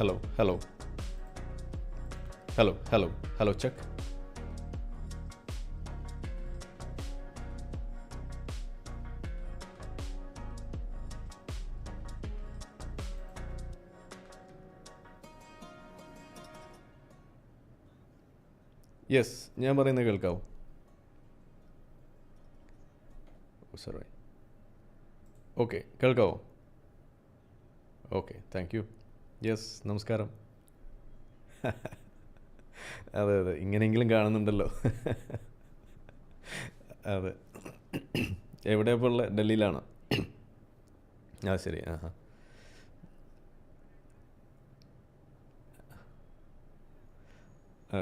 hello, hello. Hello, hello, hello, check. Yes ഞാൻ പറയുന്നത് കേൾക്കാവോ സാറേ ഓക്കെ കേൾക്കാവോ ഓക്കെ താങ്ക് യു യെസ് നമസ്കാരം. അതെ അതെ ഇങ്ങനെയെങ്കിലും കാണുന്നുണ്ടല്ലോ. അതെ. എവിടെ ഇപ്പോൾ ഉള്ളത് ഡൽഹിയിലാണോ? ആ ശരി ആ ആ.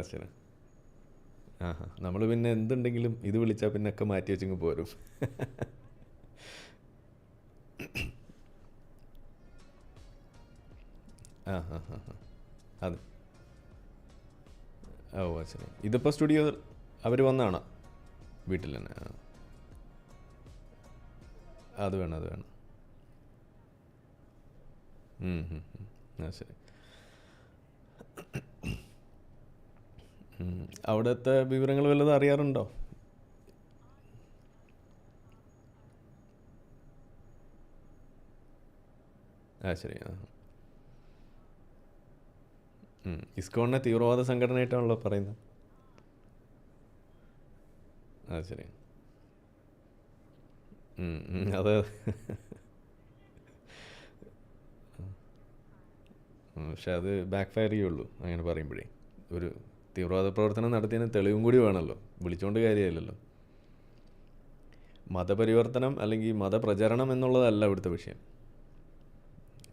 ശരി. ആ നമ്മൾ പിന്നെ എന്തുണ്ടെങ്കിലും ഇത് വിളിച്ചാൽ പിന്നെ ഒക്കെ മാറ്റി വെച്ചെങ്കിൽ പോരും. ആ അതെ. ഓ ശരി. ഇതിപ്പോൾ സ്റ്റുഡിയോ അവർ വന്നാണോ? വീട്ടിൽ തന്നെ അത് വേണം അത് വേണം. ആ ശരി. അവിടുത്തെ വിവരങ്ങൾ വല്ലതും അറിയാറുണ്ടോ? ആ ശരി ആ. ഇസ്കോണിനെ തീവ്രവാദ സംഘടനയായിട്ടാണല്ലോ പറയുന്നത്. അത് ശരി. അത് പക്ഷെ അത് ബാക്ക് ഫയർ ചെയ്യുള്ളൂ അങ്ങനെ പറയുമ്പോഴേ. ഒരു തീവ്രവാദ പ്രവർത്തനം നടത്തിയതിന് തെളിവും കൂടി വേണമല്ലോ. വിളിച്ചുകൊണ്ട് കാര്യമില്ലല്ലോ. മതപരിവർത്തനം അല്ലെങ്കിൽ മതപ്രചരണം എന്നുള്ളതല്ല ഇവിടുത്തെ വിഷയം.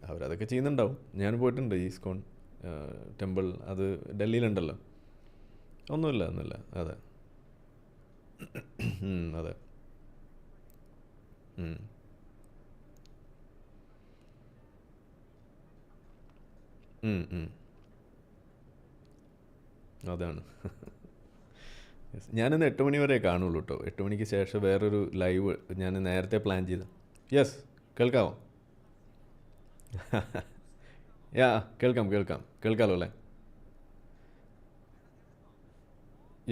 അവരതൊക്കെ ചെയ്യുന്നുണ്ടാവും. ഞാൻ പോയിട്ടുണ്ട് ഈ ഇസ്കോൺ ടെമ്പിൾ അത് ഡൽഹിയിലുണ്ടല്ലോ. ഒന്നുമില്ല ഒന്നുമില്ല. അതെ. അതെ. അതാണ്. ഞാനിന്ന് എട്ട് മണി വരെ കാണുള്ളൂ കേട്ടോ എട്ട് മണിക്ക് ശേഷം വേറൊരു ലൈവ് ഞാൻ നേരത്തെ പ്ലാൻ ചെയ്ത. യെസ് കേൾക്കാമോ യാ കേൾക്കാം കേൾക്കാം. കേൾക്കാമല്ലോ അല്ലേ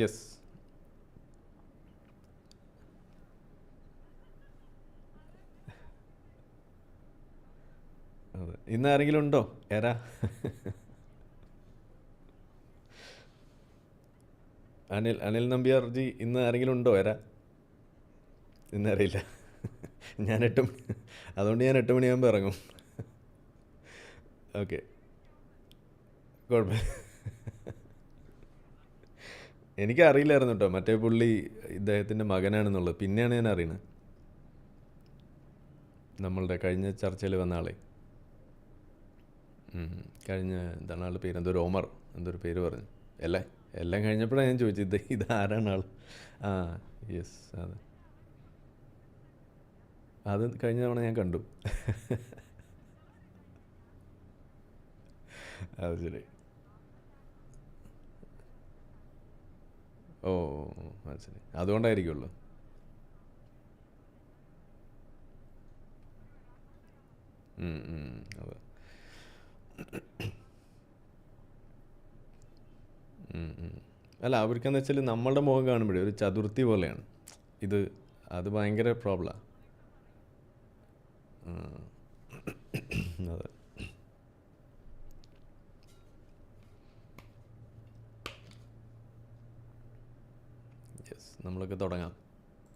യെസ് അതെ. ഇന്ന് ആരെങ്കിലും ഉണ്ടോ? എരാ അനിൽ അനിൽ നമ്പ്യാർ ജി ഇന്ന് ആരെങ്കിലും ഉണ്ടോ? എരാ ഇന്നറിയില്ല ഞാൻ എട്ട് അതുകൊണ്ട് ഞാൻ എട്ട് മണിയാകുമ്പോൾ ഇറങ്ങും. ഓക്കെ കുഴപ്പമില്ല എനിക്കറിയില്ലായിരുന്നു കേട്ടോ മറ്റേ പുള്ളി ഇദ്ദേഹത്തിന്റെ മകനാണെന്നുള്ളത്. പിന്നെയാണ് ഞാൻ അറിയുന്നത് നമ്മളുടെ കഴിഞ്ഞ ചർച്ചയിൽ വന്ന ആളെ. കഴിഞ്ഞ എന്താണ് ആളുടെ പേര്? എന്തോ ഒരു ഓമർ എന്തൊരു പേര് പറഞ്ഞു. അല്ലേ? എല്ലാം കഴിഞ്ഞപ്പോഴാണ് ഞാൻ ചോദിച്ചത് ഇത് ഇത് ആരാണ് ആൾ ആ യെസ് അതെ. അത് കഴിഞ്ഞ തവണ ഞാൻ കണ്ടു. അത് ശരി. ഓ അത് ശരി. അതുകൊണ്ടായിരിക്കുമല്ലോ ഉം, ഉം, അതെ. ഉം, ഉം. അല്ല അവർക്കെന്ന് വെച്ചാൽ നമ്മളുടെ മുഖം കാണുമ്പോഴേ ഒരു ചതുർത്ഥി പോലെയാണ്. ഇത് അത് ഭയങ്കര പ്രോബ്ലമാണ് അതെ. യെസ് നമ്മളൊക്കെ തുടങ്ങാം.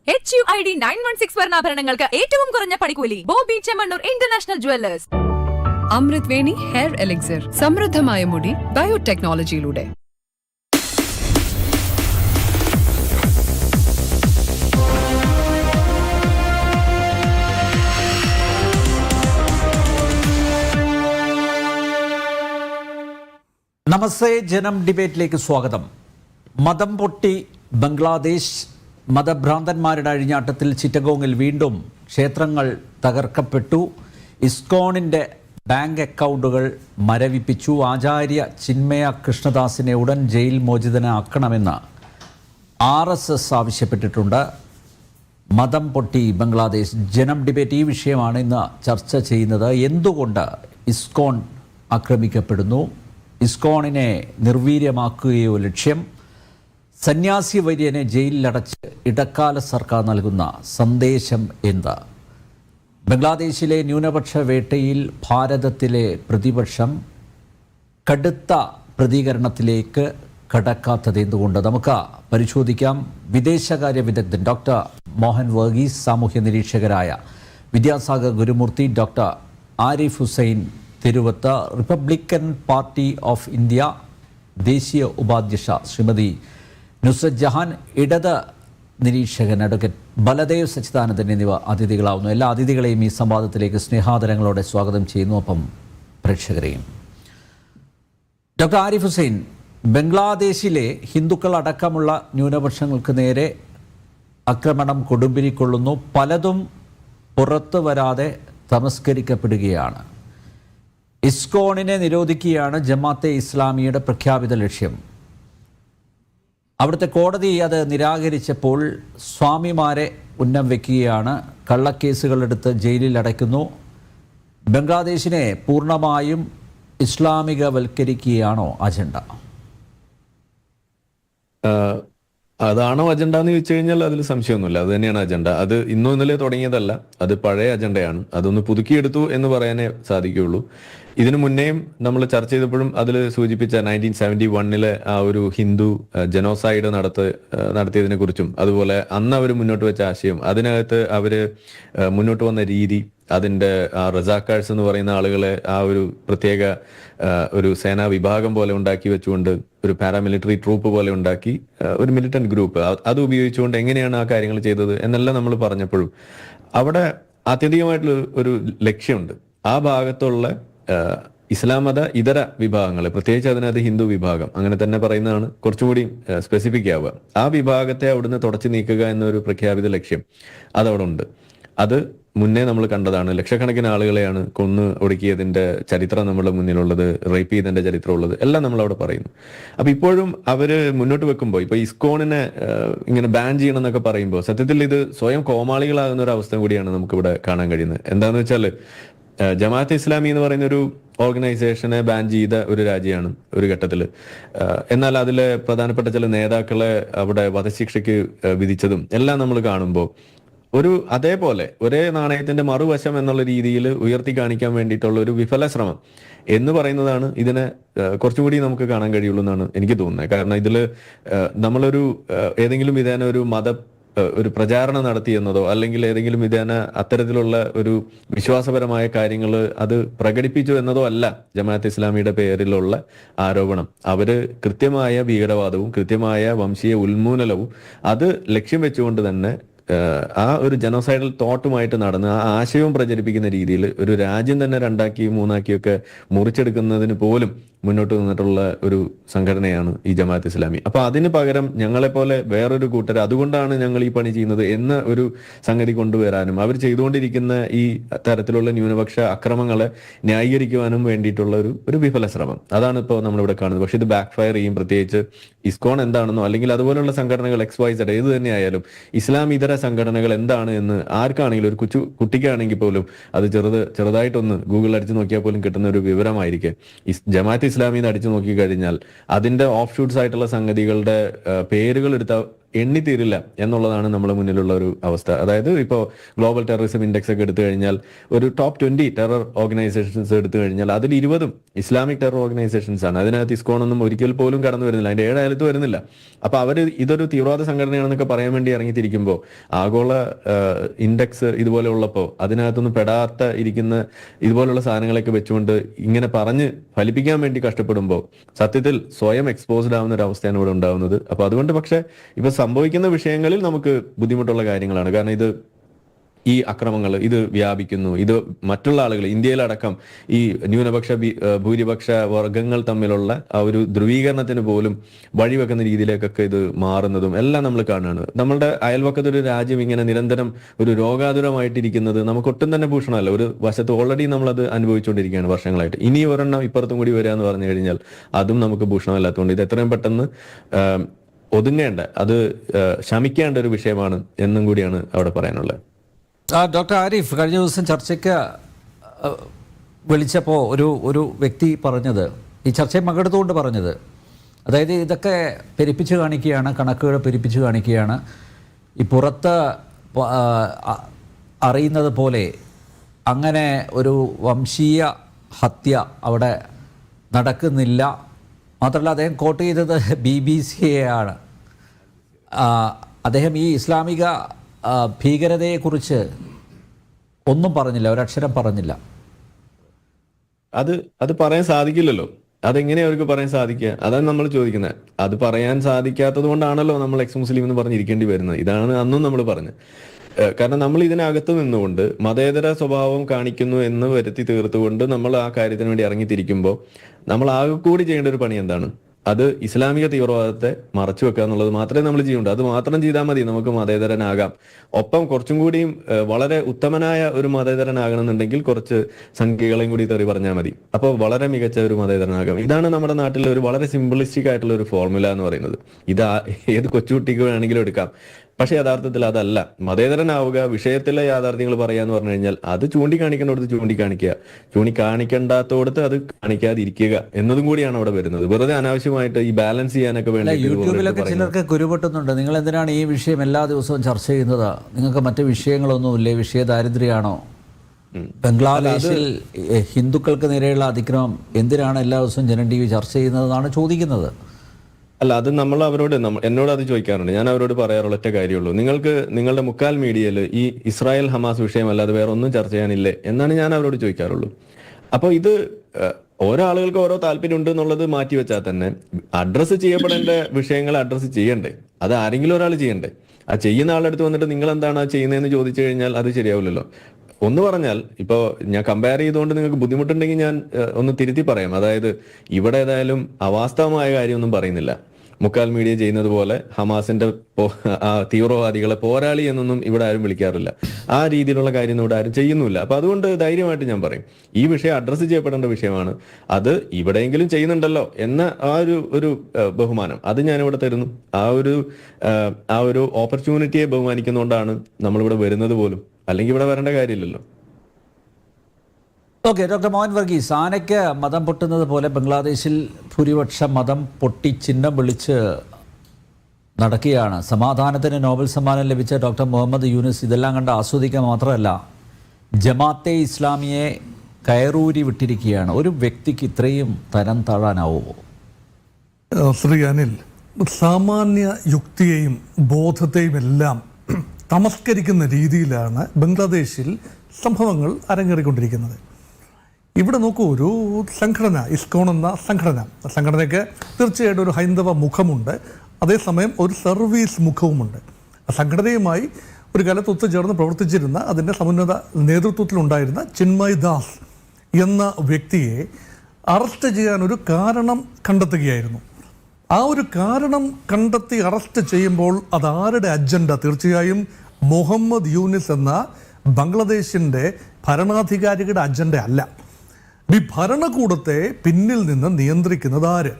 H U I D nine one six വർണാഭരണങ്ങൾക്ക് ഏറ്റവും കുറഞ്ഞ പണിക്കൂലി Boby Chemmanur international jewellers Amrut Veni hair elixir സമൃദ്ധമായ മുടി ബയോടെക്നോളജിയിലൂടെ നമസ്തേ ജനം ഡിബേറ്റിലേക്ക് സ്വാഗതം. മതം പൊട്ടി ബംഗ്ലാദേശ് മതഭ്രാന്തന്മാരുടെ അഴിഞ്ഞാട്ടത്തിൽ ചിറ്റഗോങ്ങിൽ വീണ്ടും ക്ഷേത്രങ്ങൾ തകർക്കപ്പെട്ടു. ഇസ്കോണിന്റെ ബാങ്ക് അക്കൗണ്ടുകൾ മരവിപ്പിച്ചു. ആചാര്യ ചിന്മയ കൃഷ്ണദാസിനെ ഉടൻ ജയിൽ മോചിതനാക്കണമെന്ന് ആർ എസ് എസ് ആവശ്യപ്പെട്ടിട്ടുണ്ട്. മതം പൊട്ടി ബംഗ്ലാദേശ്. ജനം ഡിബേറ്റ്. ഈ വിഷയമാണ് ഇന്ന് ചർച്ച ചെയ്യുന്നത്. എന്തുകൊണ്ട് ഇസ്കോൺ ആക്രമിക്കപ്പെടുന്നു? ഇസ്കോണിനെ നിർവീര്യമാക്കുകയോ ലക്ഷ്യം? സന്യാസി വര്യനെ ജയിലിലടച്ച് ഇടക്കാല സർക്കാർ നൽകുന്ന സന്ദേശം എന്ത്? ബംഗ്ലാദേശിലെ ന്യൂനപക്ഷ വേട്ടയിൽ ഭാരതത്തിലെ പ്രതിപക്ഷം കടുത്ത പ്രതികരണത്തിലേക്ക് കടക്കാത്തത് എന്തുകൊണ്ട്? നമുക്ക് പരിശോധിക്കാം. വിദേശകാര്യ വിദഗ്ധൻ ഡോക്ടർ മോഹൻ വർഗീസ് സാമൂഹ്യ നിരീക്ഷകരായ Vidyasagar Gurumurthy doctor Arif Hussain Thiruvath republican party of India ദേശീയ ഉപാധ്യക്ഷ ശ്രീമതി നുസ്രത് ജഹാൻ ഇടത് നിരീക്ഷകൻ അഡ്വക്കേറ്റ് ബലദേവ് സച്ചിദാനന്ദൻ എന്നിവ അതിഥികളാവുന്നു. എല്ലാ അതിഥികളെയും ഈ സംവാദത്തിലേക്ക് സ്നേഹാദരങ്ങളോടെ സ്വാഗതം ചെയ്യുന്നു. ഒപ്പം പ്രേക്ഷകരെയും. ഡോക്ടർ ആരിഫ് ഹുസൈൻ ബംഗ്ലാദേശിലെ ഹിന്ദുക്കൾ അടക്കമുള്ള ന്യൂനപക്ഷങ്ങൾക്ക് നേരെ ആക്രമണം കൊടുമ്പിരിക്കൊള്ളുന്നു. പലതും പുറത്തു വരാതെ തമസ്കരിക്കപ്പെടുകയാണ്. ഇസ്കോണിനെ നിരോധിക്കുകയാണ് ജമാഅത്തെ ഇസ്ലാമിയുടെ പ്രഖ്യാപിത ലക്ഷ്യം. അവിടുത്തെ കോടതി അത് നിരാകരിച്ചപ്പോൾ സ്വാമിമാരെ ഉന്നം വയ്ക്കുകയാണ് കള്ളക്കേസുകളെടുത്ത് ജയിലിൽ അടയ്ക്കുന്നു. ബംഗ്ലാദേശിനെ പൂർണമായും ഇസ്ലാമികവൽക്കരിക്കുകയാണോ അജണ്ട? അതാണോ അജണ്ട എന്ന് ചോദിച്ചു കഴിഞ്ഞാൽ അതിൽ സംശയമൊന്നുമില്ല. അത് തന്നെയാണ് അജണ്ട. അത് ഇന്നോ ഇന്നലെ തുടങ്ങിയതല്ല. അത് പഴയ അജണ്ടയാണ്. അതൊന്ന് പുതുക്കിയെടുത്തു എന്ന് പറയാനേ സാധിക്കുകയുള്ളൂ. ഇതിനു മുന്നേയും നമ്മൾ ചർച്ച ചെയ്തപ്പോഴും അതിൽ സൂചിപ്പിച്ച നയന്റീൻ സെവന്റി വണ്ണിലെ ആ ഒരു ഹിന്ദു ജനോസൈഡ് നടത്ത നടത്തിയതിനെ കുറിച്ചും അതുപോലെ അന്ന് അവർ മുന്നോട്ട് വെച്ച ആശയം അതിനകത്ത് അവർ മുന്നോട്ട് വന്ന രീതി അതിന്റെ ആ റസാക്കാഴ്സ് എന്ന് പറയുന്ന ആളുകളെ ആ ഒരു പ്രത്യേക ഒരു സേനാ വിഭാഗം പോലെ ഉണ്ടാക്കി വെച്ചുകൊണ്ട് ഒരു പാരാമിലിറ്ററി ട്രൂപ്പ് പോലെ ഉണ്ടാക്കി ഒരു മിലിറ്റന്റ് ഗ്രൂപ്പ് അത് ഉപയോഗിച്ചുകൊണ്ട് എങ്ങനെയാണ് ആ കാര്യങ്ങൾ ചെയ്തത് എന്നെല്ലാം നമ്മൾ പറഞ്ഞപ്പോഴും. അവിടെ ആത്യന്തികമായിട്ടുള്ള ഒരു ലക്ഷ്യമുണ്ട്. ആ ഭാഗത്തുള്ള ഇസ്ലാം മത ഇതര വിഭാഗങ്ങൾ പ്രത്യേകിച്ച് അതിനകത്ത് ഹിന്ദു വിഭാഗം അങ്ങനെ തന്നെ പറയുന്നതാണ് കുറച്ചുകൂടി സ്പെസിഫിക് ആവുക. ആ വിഭാഗത്തെ അവിടുന്ന് തുടച്ചു നീക്കുക എന്നൊരു പ്രഖ്യാപിത ലക്ഷ്യം അതവിടെ ഉണ്ട് അത് മുന്നേ നമ്മൾ കണ്ടതാണ് ലക്ഷക്കണക്കിന് ആളുകളെയാണ് കൊന്ന് ഒടുക്കിയതിന്റെ ചരിത്രം നമ്മുടെ മുന്നിലുള്ളത് റേപ്പ് ചെയ്തതിന്റെ ചരിത്രം ഉള്ളത് എല്ലാം നമ്മൾ അവിടെ പറയുന്നു. അപ്പൊ ഇപ്പോഴും അവർ മുന്നോട്ട് വെക്കുമ്പോൾ ഇപ്പൊ ഇസ്കോണിനെ ഇങ്ങനെ ബാൻ ചെയ്യണം എന്നൊക്കെ പറയുമ്പോൾ സത്യത്തിൽ ഇത് സ്വയം കോമാളികളാകുന്ന ഒരു അവസ്ഥ കൂടിയാണ് നമുക്ക് ഇവിടെ കാണാൻ കഴിയുന്നത്. എന്താന്ന് വെച്ചാൽ ജമാഅത്ത് ഇസ്ലാമി എന്ന് പറയുന്ന ഒരു ഓർഗനൈസേഷനെ ബാൻ ചെയ്ത ഒരു രാജ്യമാണ് ഒരു ഘട്ടത്തിൽ എന്നാൽ അതിലെ പ്രധാനപ്പെട്ട ചില നേതാക്കളെ അവിടെ വധശിക്ഷയ്ക്ക് വിധിച്ചതും എല്ലാം നമ്മൾ കാണുമ്പോൾ ഒരു അതേപോലെ ഒരേ നാണയത്തിന്റെ മറുവശം എന്നുള്ള രീതിയിൽ ഉയർത്തി കാണിക്കാൻ വേണ്ടിയിട്ടുള്ള ഒരു വിഫല ശ്രമം എന്ന് പറയുന്നതാണ് ഇതിനെ കുറച്ചുകൂടി കുറച്ചും കൂടി നമുക്ക് കാണാൻ കഴിയുള്ളൂ എന്നാണ് എനിക്ക് തോന്നുന്നത്. കാരണം ഇതിൽ നമ്മളൊരു ഏതെങ്കിലും ഇതേന ഒരു മത ഒരു പ്രചാരണം നടത്തി എന്നതോ അല്ലെങ്കിൽ ഏതെങ്കിലും ഇതേന അത്തരത്തിലുള്ള ഒരു വിശ്വാസപരമായ കാര്യങ്ങൾ അത് പ്രകടിപ്പിച്ചു എന്നതോ അല്ല ജമാഅത്ത് ഇസ്ലാമിയുടെ പേരിലുള്ള ആരോപണം. അവർ കൃത്യമായ ഭീകരവാദവും കൃത്യമായ വംശീയ ഉന്മൂലനവും അത് ലക്ഷ്യം വെച്ചുകൊണ്ട് തന്നെ ആ ഒരു ജനോസൈഡൽ തോട്ടുമായിട്ട് നടന്ന് ആ ആശയവും പ്രചരിപ്പിക്കുന്ന രീതിയിൽ ഒരു രാജ്യം തന്നെ രണ്ടാക്കിയും മൂന്നാക്കിയൊക്കെ മുറിച്ചെടുക്കുന്നതിന് പോലും മുന്നോട്ട് നിന്നിട്ടുള്ള ഒരു സംഘടനയാണ് ഈ ജമാഅത്ത് ഇസ്ലാമി. അപ്പൊ അതിന് പകരം ഞങ്ങളെപ്പോലെ വേറൊരു കൂട്ടർ അതുകൊണ്ടാണ് ഞങ്ങൾ ഈ പണി ചെയ്യുന്നത് എന്ന ഒരു സംഗതി കൊണ്ടുവരാനും അവർ ചെയ്തുകൊണ്ടിരിക്കുന്ന ഈ തരത്തിലുള്ള ന്യൂനപക്ഷ അക്രമങ്ങളെ ന്യായീകരിക്കുവാനും വേണ്ടിയിട്ടുള്ള ഒരു ഒരു വിഫല ശ്രമം. അതാണ് ഇപ്പോൾ നമ്മളിവിടെ കാണുന്നത്. പക്ഷെ ഇത് ബാക്ക് ഫയർ ചെയ്യും. പ്രത്യേകിച്ച് ഇസ്കോൺ എന്താണെന്നോ അല്ലെങ്കിൽ അതുപോലുള്ള സംഘടനകൾ എക്സ് വൈ ഏത് തന്നെയായാലും ഇസ്ലാം ഇതര സംഘടനകൾ എന്താണ് എന്ന് ആർക്കാണെങ്കിലും ഒരു കൊച്ചു കുട്ടിക്കാണെങ്കിൽ പോലും അത് ചെറുത് ചെറുതായിട്ടൊന്ന് ഗൂഗിൾ അടിച്ചു നോക്കിയാൽ പോലും കിട്ടുന്ന ഒരു വിവരമായിരിക്കും. ജമാഅത്ത് ഇസ്ലാമി എന്ന് അടിച്ചു നോക്കി കഴിഞ്ഞാൽ അതിന്റെ ഓഫ് ഷൂട്ട്സ് ആയിട്ടുള്ള സംഗതികളുടെ പേരുകൾ എടുത്ത എണ്ണി തീരില്ല എന്നുള്ളതാണ് നമ്മുടെ മുന്നിലുള്ള ഒരു അവസ്ഥ. അതായത് ഇപ്പോൾ ഗ്ലോബൽ ടെററിസം ഇൻഡെക്സ് ഒക്കെ എടുത്തു കഴിഞ്ഞാൽ ഒരു ടോപ്പ് ട്വന്റി ടെറർ ഓർഗനൈസേഷൻസ് എടുത്തു കഴിഞ്ഞാൽ അതിൽ ഇരുപതും ഇസ്ലാമിക് ടെറർ ഓർഗനൈസേഷൻസ് ആണ്. അതിനകത്ത് ഇസ്കോൺ ഒന്നും ഒരിക്കൽ പോലും കടന്നു വരുന്നില്ല. അതിന്റെ ഏഴായാലത്ത് വരുന്നില്ല. അപ്പൊ അവർ ഇതൊരു തീവ്രവാദ സംഘടനയാണെന്നൊക്കെ പറയാൻ വേണ്ടി ഇറങ്ങിത്തിരിക്കുമ്പോൾ ആഗോള ഇൻഡെക്സ് ഇതുപോലെ ഉള്ളപ്പോൾ അതിനകത്തൊന്നും പെടാത്ത ഇരിക്കുന്ന ഇതുപോലുള്ള സാധനങ്ങളൊക്കെ വെച്ചുകൊണ്ട് ഇങ്ങനെ പറഞ്ഞ് ഫലിപ്പിക്കാൻ വേണ്ടി കഷ്ടപ്പെടുമ്പോൾ സത്യത്തിൽ സ്വയം എക്സ്പോസ്ഡ് ആവുന്ന ഒരു അവസ്ഥയാണ് ഇവിടെ ഉണ്ടാവുന്നത്. അപ്പൊ അതുകൊണ്ട് പക്ഷേ ഇപ്പൊ സംഭവിക്കുന്ന വിഷയങ്ങളിൽ നമുക്ക് ബുദ്ധിമുട്ടുള്ള കാര്യങ്ങളാണ്. കാരണം ഇത് ഈ അക്രമങ്ങൾ ഇത് വ്യാപിക്കുന്നു. ഇത് മറ്റുള്ള ആളുകൾ ഇന്ത്യയിലടക്കം ഈ ന്യൂനപക്ഷ ഭൂരിപക്ഷ വർഗങ്ങൾ തമ്മിലുള്ള ആ ഒരു ധ്രുവീകരണത്തിന് പോലും വഴിവെക്കുന്ന രീതിയിലേക്കൊക്കെ ഇത് മാറുന്നതും എല്ലാം നമ്മൾ കാണുകയാണ്. നമ്മളുടെ അയൽവക്കത്തൊരു രാജ്യം ഇങ്ങനെ നിരന്തരം ഒരു രോഗാതുരമായിട്ടിരിക്കുന്നത് നമുക്ക് ഒട്ടും തന്നെ ഭൂഷണമല്ല. ഒരു വശത്ത് ഓൾറെഡി നമ്മളത് അനുഭവിച്ചുകൊണ്ടിരിക്കുകയാണ് വർഷങ്ങളായിട്ട്. ഇനി ഒരെണ്ണം ഇപ്പുറത്തും കൂടി വരിക എന്ന് പറഞ്ഞു കഴിഞ്ഞാൽ അതും നമുക്ക് ഭൂഷണമല്ലാത്തതുകൊണ്ട് ഇത് എത്രയും പെട്ടെന്ന് ഒതുങ്ങേണ്ട അത് ശമിക്കേണ്ട ഒരു വിഷയമാണ് എന്നും കൂടിയാണ് അവിടെ പറയാനുള്ളത്. ഡോക്ടർ ആരിഫ് കഴിഞ്ഞ ദിവസം ചർച്ചയ്ക്ക് വിളിച്ചപ്പോൾ ഒരു ഒരു വ്യക്തി പറഞ്ഞത് ഈ ചർച്ചയെ പങ്കെടുത്തുകൊണ്ട് പറഞ്ഞത്. അതായത് ഇതൊക്കെ പെരുപ്പിച്ച് കാണിക്കുകയാണ് കണക്കുകൾ പെരുപ്പിച്ച് കാണിക്കുകയാണ്. ഈ പുറത്ത് അറിയുന്നത് പോലെ അങ്ങനെ ഒരു വംശീയ ഹത്യ അവിടെ നടക്കുന്നില്ല. മാത്രമല്ല അദ്ദേഹം കോട്ട് ചെയ്തത് ബി ബി സിയെയാണ് അദ്ദേഹം ഈ ഇസ്ലാമിക ഭീകരതയെക്കുറിച്ച് ഒന്നും പറഞ്ഞില്ല ഒരക്ഷരം പറഞ്ഞില്ല. അത് അത് പറയാൻ സാധിക്കില്ലല്ലോ. അതെങ്ങനെ അവർക്ക് പറയാൻ സാധിക്കുക? അതാണ് നമ്മൾ ചോദിക്കുന്നത്. അത് പറയാൻ സാധിക്കാത്തത് കൊണ്ടാണല്ലോ നമ്മൾ എക്സ് മുസ്ലിം എന്ന് പറഞ്ഞിരിക്കേണ്ടി വരുന്നത്. ഇതാണ് അന്നും നമ്മൾ പറഞ്ഞത്. കാരണം നമ്മൾ ഇതിനകത്ത് നിന്നുകൊണ്ട് മതേതര സ്വഭാവം കാണിക്കുന്നു എന്ന് വരുത്തി തീർത്തുകൊണ്ട് നമ്മൾ ആ കാര്യത്തിന് വേണ്ടി ഇറങ്ങിത്തിരിക്കുമ്പോൾ നമ്മൾ ആകെ കൂടി ചെയ്യേണ്ട ഒരു പണി എന്താണ്? അത് ഇസ്ലാമിക തീവ്രവാദത്തെ മറച്ചു വെക്കുക എന്നുള്ളത് മാത്രമേ നമ്മൾ ചെയ്യുന്നുണ്ട് അത് മാത്രം ചെയ്താൽ മതി നമുക്ക് മതേതരനാകാം. ഒപ്പം കുറച്ചും കൂടിയും വളരെ ഉത്തമനായ ഒരു മതേതരനാകണമെന്നുണ്ടെങ്കിൽ കുറച്ച് സംഖ്യകളെയും കൂടി തെറി പറഞ്ഞാൽ മതി. അപ്പോൾ വളരെ മികച്ച ഒരു മതേതരനാകാം. ഇതാണ് നമ്മുടെ നാട്ടിലെ ഒരു വളരെ സിംപ്ലിസ്റ്റിക് ആയിട്ടുള്ള ഒരു ഫോർമുല എന്ന് പറയുന്നത്. ഇത് ഏത് കൊച്ചുകുട്ടിക്ക് വേണമെങ്കിലും എടുക്കാം. പക്ഷെ യഥാർത്ഥത്തിൽ അതല്ല. മതേതരനാവുക വിഷയത്തിലെ യാഥാർത്ഥ്യങ്ങൾ പറയുക എന്ന് പറഞ്ഞു കഴിഞ്ഞാൽ അത് ചൂണ്ടിക്കാണിക്കേണ്ടടുത്ത് ചൂണ്ടിക്കാണിക്കുക. ചൂണ്ടിക്കാണിക്കേണ്ടാത്തോടത്ത് അത് കാണിക്കാതിരിക്കുക എന്നതും കൂടിയാണ് അവിടെ വരുന്നത്. വെറുതെ അനാവശ്യമായിട്ട് ഈ ബാലൻസ് ചെയ്യാനൊക്കെ വേണ്ടി യൂട്യൂബിലൊക്കെ ചിലർക്ക് കുരുപൊട്ടുന്നുണ്ട് നിങ്ങൾ എന്തിനാണ് ഈ വിഷയം എല്ലാ ദിവസവും ചർച്ച ചെയ്യുന്നത്? നിങ്ങൾക്ക് മറ്റു വിഷയങ്ങളൊന്നും ഇല്ലേ വിഷയ ദാരിദ്ര്യമാണോ? ബംഗ്ലാദേശിൽ ഹിന്ദുക്കൾക്ക് നേരെയുള്ള അതിക്രമം എന്തിനാണ് എല്ലാ ദിവസവും ജനൻ ടി വി ചർച്ച ചെയ്യുന്നതെന്നാണ് ചോദിക്കുന്നത്. അല്ല അത് നമ്മൾ അവരോട് എന്നോട് അത് ചോദിക്കാറുണ്ട്. ഞാൻ അവരോട് പറയാറുള്ള ഒറ്റ കാര്യമുള്ളൂ. നിങ്ങൾക്ക് നിങ്ങളുടെ മുക്കാൽ മീഡിയയിൽ ഈ ഇസ്രായേൽ ഹമാസ് വിഷയം അല്ലാതെ വേറെ ഒന്നും ചർച്ച ചെയ്യാനില്ലേ എന്നാണ് ഞാൻ അവരോട് ചോദിക്കാറുള്ളൂ. അപ്പോൾ ഇത് ഓരോ ആളുകൾക്ക് ഓരോ താല്പര്യം ഉണ്ട് എന്നുള്ളത് മാറ്റി വെച്ചാൽ തന്നെ അഡ്രസ്സ് ചെയ്യപ്പെടേണ്ട വിഷയങ്ങൾ അഡ്രസ്സ് ചെയ്യണ്ടേ? അത് ആരെങ്കിലും ഒരാൾ ചെയ്യണ്ടേ? ആ ചെയ്യുന്ന ആളുടെ അടുത്ത് വന്നിട്ട് നിങ്ങൾ എന്താണ് ആ ചെയ്യുന്നതെന്ന് ചോദിച്ചു കഴിഞ്ഞാൽ അത് ശരിയാവില്ലല്ലോ. ഒന്ന് പറഞ്ഞാൽ ഇപ്പോൾ ഞാൻ കമ്പയർ ചെയ്തുകൊണ്ട് നിങ്ങൾക്ക് ബുദ്ധിമുട്ടുണ്ടെങ്കിൽ ഞാൻ ഒന്ന് തിരുത്തി പറയാം. അതായത് ഇവിടെ ഏതായാലും അവാസ്തവമായ കാര്യമൊന്നും പറയുന്നില്ല. മുക്കാൽ മീഡിയ ചെയ്യുന്നത് പോലെ ഹമാസിന്റെ തീവ്രവാദികളെ പോരാളി എന്നൊന്നും ഇവിടെ ആരും വിളിക്കാറില്ല. ആ രീതിയിലുള്ള കാര്യം ഇവിടെ ആരും ചെയ്യുന്നില്ല അപ്പൊ അതുകൊണ്ട് ധൈര്യമായിട്ട് ഞാൻ പറയും. ഈ വിഷയം അഡ്രസ്സ് ചെയ്യപ്പെടേണ്ട വിഷയമാണ്. അത് ഇവിടെയെങ്കിലും ചെയ്യുന്നുണ്ടല്ലോ എന്ന ആ ഒരു ഒരു ബഹുമാനം. അത് ഞാൻ ഇവിടെ തരുന്നു. ആ ഒരു ആ ഒരു ഓപ്പർച്യൂണിറ്റിയെ ബഹുമാനിക്കുന്നതുകൊണ്ടാണ് നമ്മളിവിടെ വരുന്നത് പോലും. അല്ലെങ്കിൽ ഇവിടെ വരേണ്ട കാര്യമില്ലല്ലോ. ഓക്കെ ഡോക്ടർ മോഹൻ വർഗീസ് ആനയ്ക്ക് മതം പൊട്ടുന്നത് പോലെ ബംഗ്ലാദേശിൽ ഭൂരിപക്ഷ മതം പൊട്ടി ചിഹ്നം വിളിച്ച് നടക്കുകയാണ്. സമാധാനത്തിന് നോബൽ സമ്മാനം ലഭിച്ച ഡോക്ടർ മുഹമ്മദ് യൂനിസ് ഇതെല്ലാം കണ്ട് ആസ്വദിക്കുക മാത്രമല്ല ജമാത്തെ ഇസ്ലാമിയെ കയറൂരി വിട്ടിരിക്കുകയാണ്. ഒരു വ്യക്തിക്ക് ഇത്രയും തരം താഴാനാവുമോ ശ്രീ അനിൽ സാമാന്യ യുക്തിയെയും ബോധത്തെയും എല്ലാം തമസ്കരിക്കുന്ന രീതിയിലാണ് ബംഗ്ലാദേശിൽ സംഭവങ്ങൾ അരങ്ങേറിക്കൊണ്ടിരിക്കുന്നത്. ഇവിടെ നോക്കൂ ഒരു സംഘടന ഇസ്കോൺ എന്ന സംഘടന. സംഘടനയ്ക്ക് തീർച്ചയായിട്ടും ഒരു ഹൈന്ദവ മുഖമുണ്ട്. അതേസമയം ഒരു സർവീസ് മുഖവുമുണ്ട്. സംഘടനയുമായി ഒരു കാലത്ത് ഒത്തുചേർന്ന് പ്രവർത്തിച്ചിരുന്ന അതിന്റെ സമുന്നത നേതൃത്വത്തിലുണ്ടായിരുന്ന ചിന്മയ് ദാസ് എന്ന വ്യക്തിയെ അറസ്റ്റ് ചെയ്യാനൊരു കാരണം കണ്ടെത്തുകയായിരുന്നു. ആ ഒരു കാരണം കണ്ടെത്തി അറസ്റ്റ് ചെയ്യുമ്പോൾ അതാരുടെ അജണ്ട? തീർച്ചയായും മുഹമ്മദ് യൂനിസ് എന്ന ബംഗ്ലാദേശിന്റെ ഭരണാധികാരികളുടെ അജണ്ട അല്ല. ഈ ഭരണകൂടത്തെ പിന്നിൽ നിന്ന് നിയന്ത്രിക്കുന്നത് ആര്?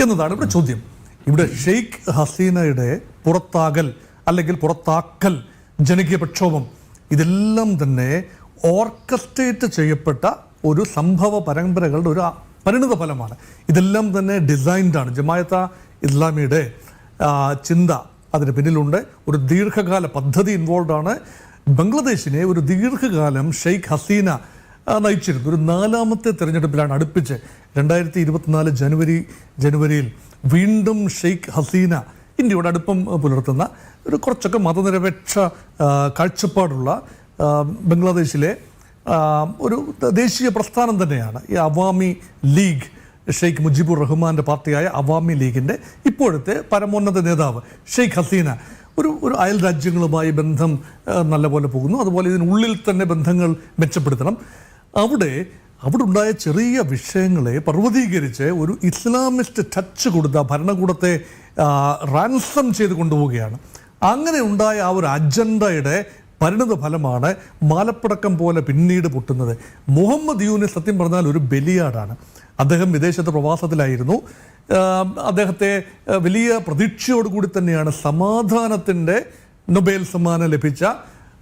എന്നതാണ് ഇവിടെ ചോദ്യം. ഇവിടെ ഷെയ്ഖ് ഹസീനയുടെ പുറത്താകൽ അല്ലെങ്കിൽ പുറത്താക്കൽ ജനകീയ പ്രക്ഷോഭം ഇതെല്ലാം തന്നെ ഓർക്കസ്ട്രേറ്റ് ചെയ്യപ്പെട്ട ഒരു സംഭവ പരമ്പരകളുടെ ഒരു പരിണിത ഫലമാണ്. ഇതെല്ലാം തന്നെ ഡിസൈൻഡാണ് ജമായത്ത ഇസ്ലാമിയുടെ ചിന്ത അതിന് പിന്നിലുണ്ട്. ഒരു ദീർഘകാല പദ്ധതി ഇൻവോൾവ് ആണ്. ബംഗ്ലാദേശിനെ ഒരു ദീർഘകാലം ഷെയ്ഖ് ഹസീന നയിച്ചിരുന്നു. ഒരു നാലാമത്തെ തെരഞ്ഞെടുപ്പിലാണ് അടുപ്പിച്ച് രണ്ടായിരത്തി ഇരുപത്തിനാല് ജനുവരി ജനുവരിയിൽ വീണ്ടും ഷെയ്ഖ് ഹസീന ഇന്ത്യയോട് അടുപ്പം പുലർത്തുന്ന ഒരു കുറച്ചൊക്കെ മതനിരപേക്ഷ കാഴ്ചപ്പാടുള്ള ബംഗ്ലാദേശിലെ ഒരു ദേശീയ പ്രസ്ഥാനം തന്നെയാണ് ഈ അവാമി ലീഗ്. ഷെയ്ഖ് മുജിബുർ റഹ്മാന്റെ പാർട്ടിയായ അവാമി ലീഗിന്റെ ഇപ്പോഴത്തെ പരമോന്നത നേതാവ് ഷെയ്ഖ് ഹസീന. ഒരു ഒരു അയൽ രാജ്യങ്ങളുമായി ബന്ധം നല്ലപോലെ പോകുന്നു. അതുപോലെ ഇതിനുള്ളിൽ തന്നെ ബന്ധങ്ങൾ മെച്ചപ്പെടുത്തണം. അവിടെ അവിടെ ഉണ്ടായ ചെറിയ വിഷയങ്ങളെ പർവതീകരിച്ച് ഒരു ഇസ്ലാമിസ്റ്റ് ടച്ച് കൊടുത്ത ഭരണകൂടത്തെ റാൻസം ചെയ്ത് കൊണ്ടുപോവുകയാണ്. അങ്ങനെ ഉണ്ടായ ആ ഒരു അജണ്ടയുടെ പരിണിത ഫലമാണ് മാലപ്പടക്കം പോലെ പിന്നീട് പൊട്ടുന്നത്. മുഹമ്മദ് യൂനിസ് സത്യം പറഞ്ഞാൽ ഒരു ബലിയാടാണ്. അദ്ദേഹം വിദേശത്ത് പ്രവാസത്തിലായിരുന്നു. അദ്ദേഹത്തെ വലിയ പ്രതീക്ഷയോടുകൂടി തന്നെയാണ് സമാധാനത്തിന്റെ നൊബേൽ സമ്മാനം ലഭിച്ച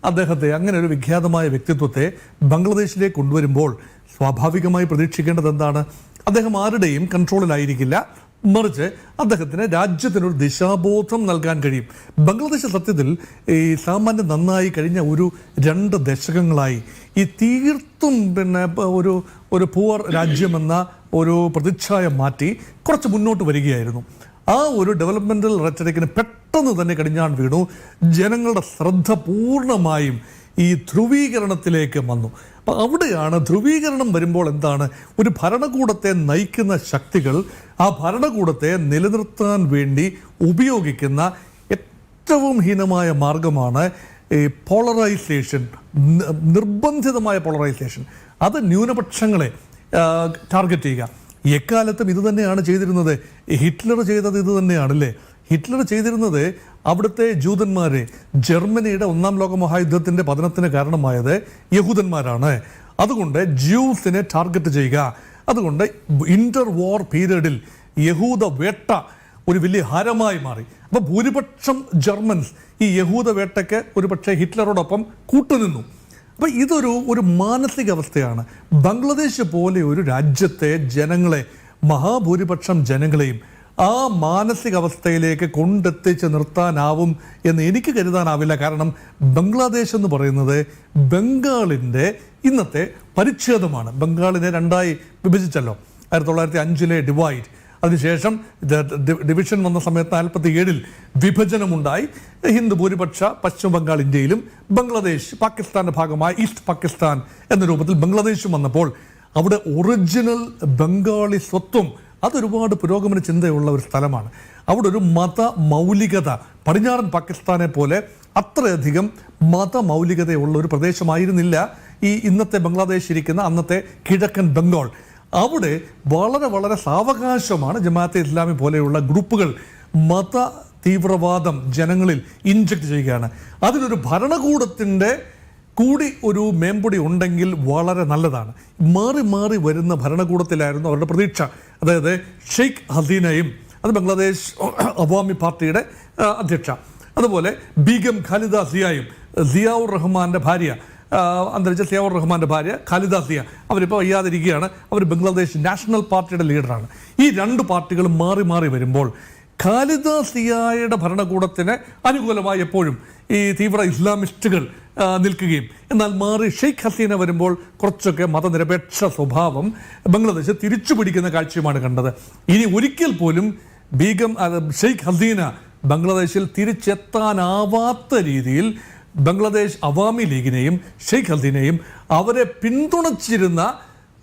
അദ്ദേഹത്തെ അങ്ങനെ ഒരു വിഖ്യാതമായ വ്യക്തിത്വത്തെ ബംഗ്ലാദേശിലേക്ക് കൊണ്ടുവരുമ്പോൾ സ്വാഭാവികമായി പ്രതീക്ഷിക്കേണ്ടത് എന്താണ്? അദ്ദേഹം ആരുടെയും കൺട്രോളിലായിരിക്കില്ല മറിച്ച് അദ്ദേഹത്തിന് രാജ്യത്തിനൊരു ദിശാബോധം നൽകാൻ കഴിയും. ബംഗ്ലാദേശ് സത്യത്തിൽ ഈ സാമാന്യം നന്നായി കഴിഞ്ഞ ഒരു രണ്ട് ദശകങ്ങളായി. ഈ തീർത്തും പിന്നെ ഒരു ഒരു പൂവർ രാജ്യമെന്ന ഒരു പ്രതിച്ഛായ മാറ്റി കുറച്ച് മുന്നോട്ട് വരികയായിരുന്നു. ആ ഒരു ഡെവലപ്മെന്റൽ റെറ്ററിക്കിന് പെട്ടെന്ന് തന്നെ കടിഞ്ഞാൺ വീണു. ജനങ്ങളുടെ ശ്രദ്ധ പൂർണമായും ഈ ധ്രുവീകരണത്തിലേക്ക് വന്നു. അപ്പം അവിടെയാണ് ധ്രുവീകരണം വരുമ്പോൾ എന്താണ്? ഒരു ഭരണകൂടത്തെ നയിക്കുന്ന ശക്തികൾ ആ ഭരണകൂടത്തെ നിലനിർത്താൻ വേണ്ടി ഉപയോഗിക്കുന്ന ഏറ്റവും ഹീനമായ മാർഗമാണ് ഈ പോളറൈസേഷൻ നിർബന്ധിതമായ പോളറൈസേഷൻ. അത് ന്യൂനപക്ഷങ്ങളെ ടാർഗറ്റ് ചെയ്യുക. എക്കാലത്തും ഇത് തന്നെയാണ് ചെയ്തിരുന്നത്. ഹിറ്റ്ലർ ചെയ്തത് ഇത് തന്നെയാണല്ലേ? ഹിറ്റ്ലർ ചെയ്തിരുന്നത് അവിടുത്തെ ജൂതന്മാരെ ജർമ്മനിയുടെ ഒന്നാം ലോക മഹായുദ്ധത്തിന്റെ പതനത്തിന് കാരണമായത് യഹൂദന്മാരാണ്. അതുകൊണ്ട് ജ്യൂസിനെ ടാർഗറ്റ് ചെയ്യുക. അതുകൊണ്ട് ഇന്റർ വാർ പീരീഡിൽ യഹൂദ വേട്ട ഒരു വലിയ ഹരമായി മാറി. അപ്പോൾ ഭൂരിപക്ഷം ജർമ്മൻസ് ഈ യഹൂദ വേട്ടയ്ക്ക് ഒരു പക്ഷേ ഹിറ്റ്ലറോടൊപ്പം കൂട്ടുനിന്നു. അപ്പോൾ ഇതൊരു ഒരു മാനസികാവസ്ഥയാണ്. ബംഗ്ലാദേശ് പോലെ ഒരു രാജ്യത്തെ ജനങ്ങളെ മഹാഭൂരിപക്ഷം ജനങ്ങളെയും ആ മാനസികാവസ്ഥയിലേക്ക് കൊണ്ടെത്തിച്ച് നിർത്താനാവും എന്ന് എനിക്ക് കരുതാനാവില്ല. കാരണം ബംഗ്ലാദേശ് എന്ന് പറയുന്നത് ബംഗാളിന്റെ ഇന്നത്തെ പരിച്ഛേദമാണ്. ബംഗാളിനെ രണ്ടായി വിഭജിച്ചല്ലോ. ആയിരത്തി തൊള്ളായിരത്തി അഞ്ചിലെ ഡിവൈഡ് അതിനുശേഷം ഡിവിഷൻ വന്ന സമയത്ത് നാൽപ്പത്തി ഏഴിൽ വിഭജനമുണ്ടായി. ഹിന്ദു ഭൂരിപക്ഷ പശ്ചിമ ബംഗാൾ ഇന്ത്യയിലും ബംഗ്ലാദേശ് പാകിസ്ഥാന്റെ ഭാഗമായ ഈസ്റ്റ് പാകിസ്ഥാൻ എന്ന രൂപത്തിൽ ബംഗ്ലാദേശും വന്നപ്പോൾ അവിടെ ഒറിജിനൽ ബംഗാളി സ്വത്വം അതൊരുപാട് പുരോഗമന ചിന്തയുള്ള ഒരു സ്ഥലമാണ്. അവിടെ ഒരു മത മൗലികത പടിഞ്ഞാറൻ പാകിസ്ഥാനെ പോലെ അത്രയധികം മത മൗലികതയുള്ള ഒരു പ്രദേശമായിരുന്നില്ല ഈ ഇന്നത്തെ ബംഗ്ലാദേശ് ഇരിക്കുന്ന അന്നത്തെ കിഴക്കൻ ബംഗാൾ. അവിടെ വളരെ വളരെ സാവകാശമാണ് ജമാഅത്തെ ഇസ്ലാമി പോലെയുള്ള ഗ്രൂപ്പുകൾ മത തീവ്രവാദം ജനങ്ങളിൽ ഇൻജക്ട് ചെയ്യുകയാണ്. അതിലൊരു ഭരണകൂടത്തിന്റെ കൂടി ഒരു മേമ്പൊടി ഉണ്ടെങ്കിൽ വളരെ നല്ലതാണ്. മാറി മാറി വരുന്ന ഭരണകൂടത്തിലായിരുന്നു അവരുടെ പ്രതീക്ഷ. അതായത് ഷെയ്ഖ് ഹസീനയും അത് ബംഗ്ലാദേശ് അവാമി പാർട്ടിയുടെ അധ്യക്ഷ. അതുപോലെ ബീഗം ഖാലിദ സിയായും സിയാവുർ റഹ്മാന്റെ ഭാര്യ അന്തരിച്ച സിയാവുർ റഹ്മാന്റെ ഭാര്യ ഖാലിദ സിയ. അവരിപ്പോൾ വയ്യാതിരിക്കുകയാണ്. അവർ ബംഗ്ലാദേശ് നാഷണൽ പാർട്ടിയുടെ ലീഡറാണ്. ഈ രണ്ട് പാർട്ടികളും മാറി മാറി വരുമ്പോൾ ഖാലിദ സിയായുടെ ഭരണകൂടത്തിന് അനുകൂലമായി എപ്പോഴും ഈ തീവ്ര ഇസ്ലാമിസ്റ്റുകൾ നിൽക്കുകയും. എന്നാൽ മാറി ഷെയ്ഖ് ഹസീന വരുമ്പോൾ കുറച്ചൊക്കെ മതനിരപേക്ഷ സ്വഭാവം ബംഗ്ലാദേശ് തിരിച്ചു പിടിക്കുന്ന കാഴ്ചയുമാണ് കണ്ടത്. ഇനി ഒരിക്കൽ പോലും ബീഗം ഷെയ്ഖ് ഹസീന ബംഗ്ലാദേശിൽ തിരിച്ചെത്താനാവാത്ത രീതിയിൽ ബംഗ്ലാദേശ് അവാമി ലീഗിനെയും ഷെയ്ഖ് ഹസീനയും അവരെ പിന്തുണച്ചിരുന്ന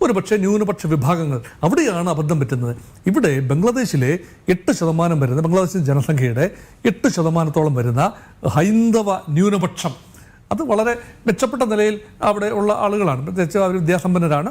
ഒരു പക്ഷേ ന്യൂനപക്ഷ വിഭാഗങ്ങൾ അവിടെയാണ് അബദ്ധം പറ്റുന്നത്. ഇവിടെ ബംഗ്ലാദേശിലെ എട്ട് ശതമാനം വരുന്ന ബംഗ്ലാദേശിന്റെ ജനസംഖ്യയുടെ എട്ട് ശതമാനത്തോളം വരുന്ന ഹൈന്ദവ ന്യൂനപക്ഷം അത് വളരെ മെച്ചപ്പെട്ട നിലയിൽ അവിടെ ഉള്ള ആളുകളാണ്. പ്രത്യേകിച്ച് അവർ വിദ്യാസമ്പന്നരാണ്.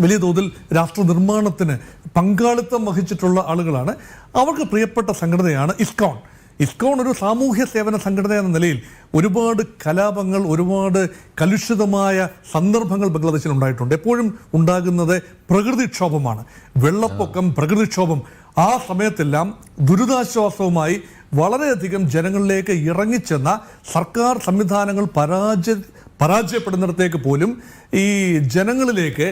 വലിയ തോതിൽ രാഷ്ട്ര നിർമ്മാണത്തിന് പങ്കാളിത്തം വഹിച്ചിട്ടുള്ള ആളുകളാണ്. അവർക്ക് പ്രിയപ്പെട്ട സംഘടനയാണ് ഇസ്കോൺ. ഇസ്കോൺ ഒരു സാമൂഹ്യ സേവന സംഘടന എന്ന നിലയിൽ ഒരുപാട് കലാപങ്ങൾ ഒരുപാട് കലുഷിതമായ സന്ദർഭങ്ങൾ ബംഗ്ലാദേശിൽ ഉണ്ടായിട്ടുണ്ട്. എപ്പോഴും ഉണ്ടാകുന്നത് പ്രകൃതിക്ഷോഭമാണ്. വെള്ളപ്പൊക്കം പ്രകൃതിക്ഷോഭം ആ സമയത്തെല്ലാം ദുരിതാശ്വാസവുമായി വളരെയധികം ജനങ്ങളിലേക്ക് ഇറങ്ങിച്ചെന്ന സർക്കാർ സംവിധാനങ്ങൾ പരാജയ പരാജയപ്പെടുന്നിടത്തേക്ക് പോലും ഈ ജനങ്ങളിലേക്ക്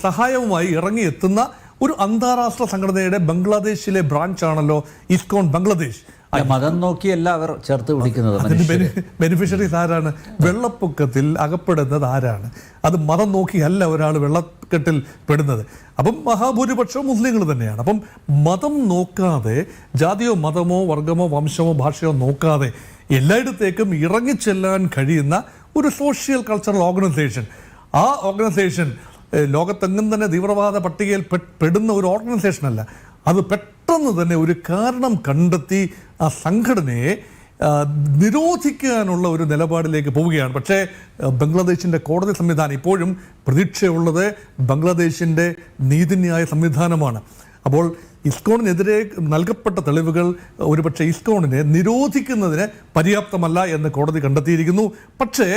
സഹായവുമായി ഇറങ്ങിയെത്തുന്ന ഒരു അന്താരാഷ്ട്ര സംഘടനയുടെ ബംഗ്ലാദേശിലെ ബ്രാഞ്ചാണല്ലോ ഇസ്കോൺ ബംഗ്ലാദേശ്. മതം നോക്കിയല്ല അവർ ചേർത്ത് പിടിക്കുന്നത് ബെനിഫിഷ്യറീസ് ആരാണ്? വെള്ളപ്പൊക്കത്തിൽ അകപ്പെടുന്നത് ആരാണ്? അത് മതം നോക്കിയല്ല ഒരാൾ വെള്ളക്കെട്ടിൽ പെടുന്നത്. അപ്പം മഹാഭൂരിപക്ഷവും മുസ്ലിങ്ങൾ തന്നെയാണ്. അപ്പം മതം നോക്കാതെ ജാതിയോ മതമോ വർഗമോ വംശമോ ഭാഷയോ നോക്കാതെ എല്ലായിടത്തേക്കും ഇറങ്ങിച്ചെല്ലാൻ കഴിയുന്ന ഒരു സോഷ്യൽ കൾച്ചറൽ ഓർഗനൈസേഷൻ ആ ഓർഗനൈസേഷൻ ലോകത്തെങ്ങും തന്നെ തീവ്രവാദ പട്ടികയിൽ പെടുന്ന ഒരു ഓർഗനൈസേഷൻ അല്ല. അത് പെട്ടെന്ന് തന്നെ ഒരു കാരണം കണ്ടെത്തി ആ സംഘടനയെ നിരോധിക്കാനുള്ള ഒരു നിലപാടിലേക്ക് പോവുകയാണ്. പക്ഷേ ബംഗ്ലാദേശിന്റെ കോടതി സംവിധാനം ഇപ്പോഴും പ്രതീക്ഷയുള്ളത് ബംഗ്ലാദേശിന്റെ നീതിന്യായ സംവിധാനമാണ്. അപ്പോൾ ഇസ്കോണിനെതിരെ നൽകപ്പെട്ട തെളിവുകൾ ഒരുപക്ഷെ ഇസ്കോണിനെ നിരോധിക്കുന്നതിന് പര്യാപ്തമല്ല എന്ന് കോടതി കണ്ടെത്തിയിരിക്കുന്നു. പക്ഷേ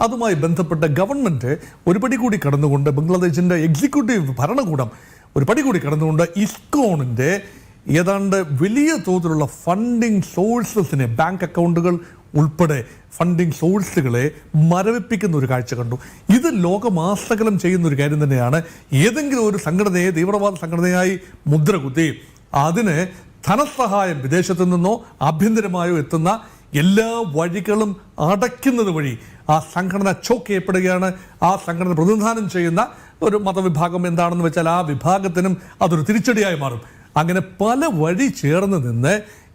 അതുമായി ബന്ധപ്പെട്ട ഗവൺമെന്റ് ഒരു പടി കൂടി കടന്നുകൊണ്ട് ബംഗ്ലാദേശിന്റെ എക്സിക്യൂട്ടീവ് ഭരണകൂടം ഒരു പടി കൂടി കടന്നുകൊണ്ട് ഇസ്കോണിന്റെ ഏതാണ്ട് വലിയ തോതിലുള്ള ഫണ്ടിങ് സോഴ്സസിനെ ബാങ്ക് അക്കൗണ്ടുകൾ ഉൾപ്പെടെ ഫണ്ടിങ് സോഴ്സുകളെ മരവിപ്പിക്കുന്ന ഒരു കാഴ്ച കണ്ടു. ഇത് ലോകമാസകലം ചെയ്യുന്ന ഒരു കാര്യം തന്നെയാണ്. ഏതെങ്കിലും ഒരു സംഘടനയെ തീവ്രവാദ സംഘടനയായി മുദ്ര കുത്തി അതിന് ധനസഹായം വിദേശത്തു നിന്നോ ആഭ്യന്തരമായോ എത്തുന്ന എല്ലാ വഴികളും അടയ്ക്കുന്നത് വഴി ആ സംഘടന ചോക്ക് ചെയ്യപ്പെടുകയാണ്. ആ സംഘടന പ്രതിനിധാനം ചെയ്യുന്ന ഒരു മതവിഭാഗം എന്താണെന്ന് വെച്ചാൽ ആ വിഭാഗത്തിനും അതൊരു തിരിച്ചടിയായി മാറും. അങ്ങനെ പല വഴി ചേർന്ന് നിന്ന്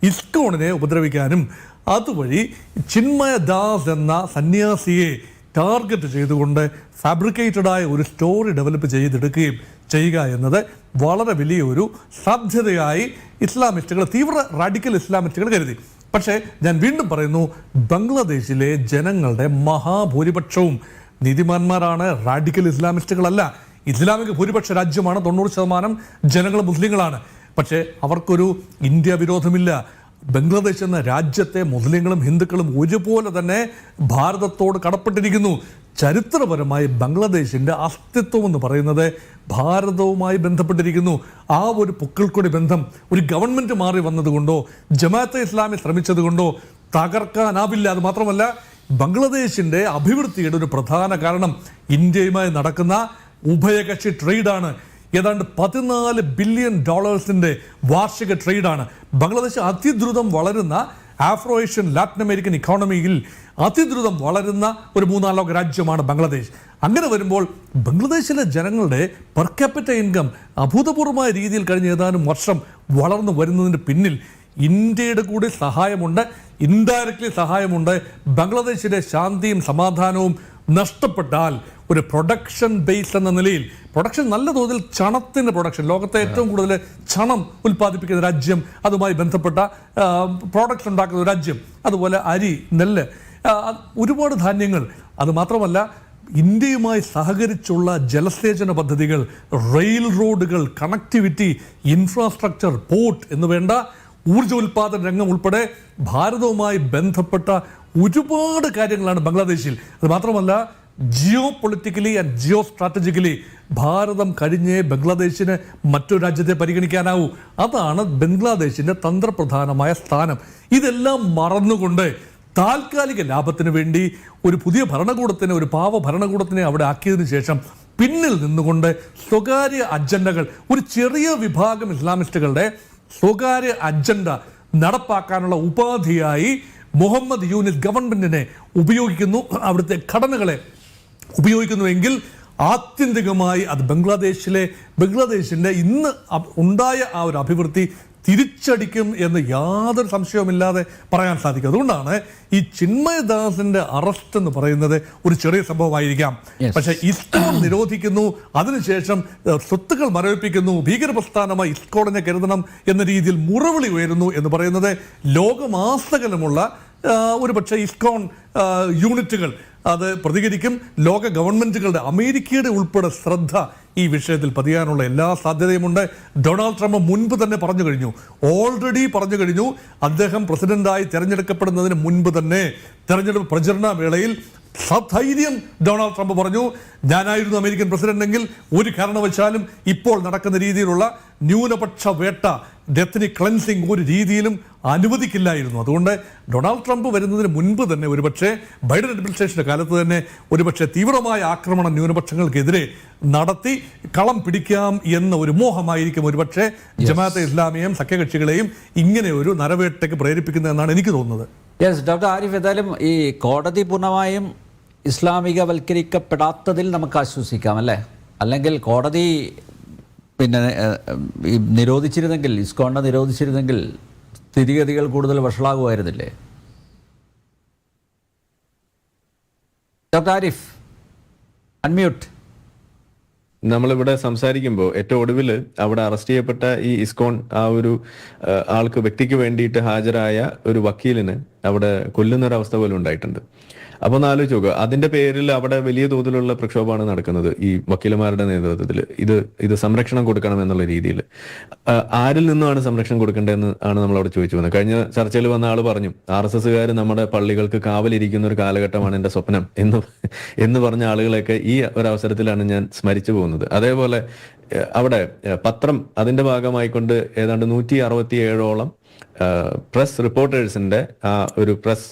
ഇസ്കോണിനെ ഉപദ്രവിക്കാനും അതുവഴി ചിന്മയ ദാസ് എന്ന സന്യാസിയെ ടാർഗറ്റ് ചെയ്തുകൊണ്ട് ഫാബ്രിക്കേറ്റഡ് ആയ ഒരു സ്റ്റോറി ഡെവലപ്പ് ചെയ്തെടുക്കുകയും ചെയ്യുക എന്നത് വളരെ വലിയൊരു സാധ്യതയായി ഇസ്ലാമിസ്റ്റുകൾ തീവ്ര റാഡിക്കൽ ഇസ്ലാമിസ്റ്റുകൾ കരുതി. പക്ഷേ ഞാൻ വീണ്ടും പറയുന്നു ബംഗ്ലാദേശിലെ ജനങ്ങളുടെ മഹാഭൂരിപക്ഷവും നീതിമാന്മാരാണ് റാഡിക്കൽ ഇസ്ലാമിസ്റ്റുകളല്ല. ഇസ്ലാമിക ഭൂരിപക്ഷ രാജ്യമാണ് തൊണ്ണൂറ് ശതമാനം ജനങ്ങൾ മുസ്ലിങ്ങളാണ്. പക്ഷേ അവർക്കൊരു ഇന്ത്യ വിരോധമില്ല. ബംഗ്ലാദേശ് എന്ന രാജ്യത്തെ മുസ്ലിങ്ങളും ഹിന്ദുക്കളും ഒരുപോലെ തന്നെ ഭാരതത്തോട് കടപ്പെട്ടിരിക്കുന്നു. ചരിത്രപരമായി ബംഗ്ലാദേശിന്റെ അസ്തിത്വം എന്ന് പറയുന്നത് ഭാരതവുമായി ബന്ധപ്പെട്ടിരിക്കുന്നു. ആ ഒരു പൊക്കിൾക്കൊടി ബന്ധം ഒരു ഗവൺമെന്റ് മാറി വന്നതുകൊണ്ടോ ജമാഅത്തെ ഇസ്ലാമി ശ്രമിച്ചതുകൊണ്ടോ തകർക്കാനാവില്ല. അത് മാത്രമല്ല ബംഗ്ലാദേശിന്റെ അഭിവൃദ്ധിയുടെ ഒരു പ്രധാന കാരണം ഇന്ത്യയുമായി നടക്കുന്ന ഉഭയകക്ഷി ട്രേഡാണ്. ഏതാണ്ട് പതിനാല് ബില്യൺ ഡോളേഴ്സിന്റെ വാർഷിക ട്രേഡാണ്. ബംഗ്ലാദേശ് അതിദ്രുതം വളരുന്ന ആഫ്രോ ഏഷ്യൻ ലാറ്റിൻ അമേരിക്കൻ ഇക്കോണമിയിൽ അതിദ്രുതം വളരുന്ന ഒരു മൂന്നാം ലോക രാജ്യമാണ് ബംഗ്ലാദേശ്. അങ്ങനെ വരുമ്പോൾ ബംഗ്ലാദേശിലെ ജനങ്ങളുടെ പെർ ക്യാപിറ്റ ഇൻകം അഭൂതപൂർവമായ രീതിയിൽ കഴിഞ്ഞ ഏതാനും വർഷം വളർന്നു വരുന്നതിന് പിന്നിൽ ഇന്ത്യയുടെ കൂടി സഹായമുണ്ട് ഇൻഡയറക്ട്ലി സഹായമുണ്ട്. ബംഗ്ലാദേശിലെ ശാന്തിയും സമാധാനവും നഷ്ടപ്പെട്ടാൽ ഒരു പ്രൊഡക്ഷൻ ബേസ് എന്ന നിലയിൽ പ്രൊഡക്ഷൻ നല്ല തോതിൽ ചണത്തിന്റെ പ്രൊഡക്ഷൻ ലോകത്തെ ഏറ്റവും കൂടുതൽ ചണം ഉൽപ്പാദിപ്പിക്കുന്ന രാജ്യം അതുമായി ബന്ധപ്പെട്ട പ്രോഡക്ട്സ് ഉണ്ടാക്കുന്ന രാജ്യം അതുപോലെ അരി നെല്ല്. ഒരുപാട് ധാന്യങ്ങൾ. അത് മാത്രമല്ല ഇന്ത്യയുമായി സഹകരിച്ചുള്ള ജലസേചന പദ്ധതികൾ റെയിൽ റോഡുകൾ കണക്ടിവിറ്റി ഇൻഫ്രാസ്ട്രക്ചർ പോർട്ട് എന്ന് വേണ്ട ഊർജോൽപാദന രംഗം ഉൾപ്പെടെ ഭാരതവുമായി ബന്ധപ്പെട്ട ഒരുപാട് കാര്യങ്ങളാണ് ബംഗ്ലാദേശിൽ. അത് മാത്രമല്ല geopolitically and geostrategically ഭാരതം കഴിഞ്ഞേ ബംഗ്ലാദേശിന് മറ്റൊരു രാജ്യത്തെ പരിഗണിക്കാനാവൂ. അതാണ് ബംഗ്ലാദേശിന്റെ തന്ത്രപ്രധാനമായ സ്ഥാനം. ഇതെല്ലാം മറന്നുകൊണ്ട് താൽക്കാലിക ലാഭത്തിന് വേണ്ടി ഒരു പുതിയ ഭരണകൂടത്തിന് ഒരു പാവ ഭരണകൂടത്തിനെ അവിടെ ആക്കിയതിനു ശേഷം പിന്നിൽ നിന്നുകൊണ്ട് സ്വകാര്യ അജണ്ടകൾ ഒരു ചെറിയ വിഭാഗം ഇസ്ലാമിസ്റ്റുകളുടെ സ്വകാര്യ അജണ്ട നടപ്പാക്കാനുള്ള ഉപാധിയായി മുഹമ്മദ് യൂനിസ് ഗവൺമെന്റിനെ ഉപയോഗിക്കുന്നു. അവിടുത്തെ ഘടനകളെ ഉപയോഗിക്കുന്നുവെങ്കിൽ ആത്യന്തികമായി അത് ബംഗ്ലാദേശിലെ ബംഗ്ലാദേശിന്റെ ഇന്ന് ഉണ്ടായ ആ ഒരു അഭിവൃദ്ധി തിരിച്ചടിക്കും എന്ന് യാതൊരു സംശയവുമില്ലാതെ പറയാൻ സാധിക്കും അതുകൊണ്ടാണ് ഈ ചിന്മയദാസിന്റെ അറസ്റ്റ് എന്ന് പറയുന്നത് ഒരു ചെറിയ സംഭവമായിരിക്കാം. പക്ഷെ ഇസ്കോൺ നിരോധിക്കുന്നു അതിനുശേഷം സ്വത്തുക്കൾ മരവിപ്പിക്കുന്നു ഭീകരപ്രസ്ഥാനമായി ഇസ്കോണിനെ കരുതണം എന്ന രീതിയിൽ മുറവിളി ഉയരുന്നു എന്ന് പറയുന്നത് ലോകമാസകലമുള്ള ഒരു പക്ഷേ ഇസ്കോൺ യൂണിറ്റുകൾ. അത് പ്രതികരിക്കും. ലോക ഗവൺമെന്റുകളുടെ അമേരിക്കയുടെ ഉൾപ്പെടെ ശ്രദ്ധ ഈ വിഷയത്തിൽ പതിയാനുള്ള എല്ലാ സാധ്യതയുമുണ്ട്. ഡൊണാൾഡ് ട്രംപ് മുൻപ് തന്നെ പറഞ്ഞു കഴിഞ്ഞു. ഓൾറെഡി പറഞ്ഞു കഴിഞ്ഞു. അദ്ദേഹം പ്രസിഡന്റായി തിരഞ്ഞെടുക്കപ്പെടുന്നതിന് മുൻപ് തന്നെ തെരഞ്ഞെടുപ്പ് പ്രചരണ വേളയിൽ സധൈര്യം ഡൊണാൾഡ് ട്രംപ് പറഞ്ഞു. ഞാനായിരുന്നു അമേരിക്കൻ പ്രസിഡന്റെങ്കിൽ ഒരു കാരണവശാലും ഇപ്പോൾ നടക്കുന്ന രീതിയിലുള്ള ന്യൂനപക്ഷ വേട്ട ഡെത്തിനി ക്ലൻസിങ് ഒരു രീതിയിലും അനുവദിക്കില്ലായിരുന്നു. അതുകൊണ്ട് ഡൊണാൾഡ് ട്രംപ് വരുന്നതിന് മുൻപ് തന്നെ ഒരുപക്ഷെ ബൈഡൻ അഡ്മിനിസ്ട്രേഷന്റെ കാലത്ത് തന്നെ ഒരുപക്ഷെ തീവ്രമായ ആക്രമണം ന്യൂനപക്ഷങ്ങൾക്കെതിരെ നടത്തി കളം പിടിക്കാം എന്ന ഒരു മോഹമായിരിക്കും ഒരുപക്ഷെ ജമാഅത്തെ ഇസ്ലാമിയെയും സഖ്യകക്ഷികളെയും ഇങ്ങനെ ഒരു നരവേട്ടയ്ക്ക് പ്രേരിപ്പിക്കുന്നതെന്നാണ് എനിക്ക് തോന്നുന്നത്. യെസ് ഡോക്ടർ ആരിഫ് ഏതായാലും ഈ കോടതി പൂർണമായും ഇസ്ലാമികവൽക്കരിക്കപ്പെടാത്തതിൽ നമുക്ക് ആശ്വസിക്കാം അല്ലേ? അല്ലെങ്കിൽ കോടതി പിന്നെ നിരോധിച്ചിരുന്നെങ്കിൽ ഇസ്കോണിനെ നിരോധിച്ചിരുന്നെങ്കിൽ സ്ഥിതിഗതികൾ കൂടുതൽ വഷളാകുമായിരുന്നില്ലേ? ആരിഫ് അൺമ്യൂട്ട്. നമ്മളിവിടെ സംസാരിക്കുമ്പോൾ ഏറ്റവും ഒടുവിൽ അവിടെ അറസ്റ്റ് ചെയ്യപ്പെട്ട ഈ ഇസ്കോൺ ആ ഒരു ആൾക്ക് വ്യക്തിക്ക് വേണ്ടിയിട്ട് ഹാജരായ ഒരു വക്കീലിന് അവിടെ കൊല്ലുന്ന ഒരു അവസ്ഥ പോലും ഉണ്ടായിട്ടുണ്ട്. അപ്പൊ ഒന്ന് ആലോചിച്ച് നോക്കുക അതിന്റെ പേരിൽ അവിടെ വലിയ തോതിലുള്ള പ്രക്ഷോഭമാണ് നടക്കുന്നത് ഈ വക്കീലന്മാരുടെ നേതൃത്വത്തിൽ ഇത് ഇത് സംരക്ഷണം കൊടുക്കണം എന്നുള്ള രീതിയിൽ ആരിൽ നിന്നാണ് സംരക്ഷണം കൊടുക്കേണ്ടതെന്ന് ആണ് നമ്മൾ അവിടെ ചോദിച്ചു വന്നത്. കഴിഞ്ഞ ചർച്ചയിൽ വന്ന ആൾ പറഞ്ഞു ആർ എസ് എസ്സുകാർ നമ്മുടെ പള്ളികൾക്ക് കാവലിരിക്കുന്ന ഒരു കാലഘട്ടമാണ് എന്റെ സ്വപ്നം എന്ന് എന്ന് പറഞ്ഞ ആളുകളെയൊക്കെ ഈ ഒരു അവസരത്തിലാണ് ഞാൻ സ്മരിച്ചു പോകുന്നത്. അതേപോലെ അവിടെ പത്രം അതിന്റെ ഭാഗമായിക്കൊണ്ട് ഏതാണ്ട് നൂറ്റി അറുപത്തി ഏഴോളം പ്രസ് റിപ്പോർട്ടേഴ്സിന്റെ ആ ഒരു പ്രസ്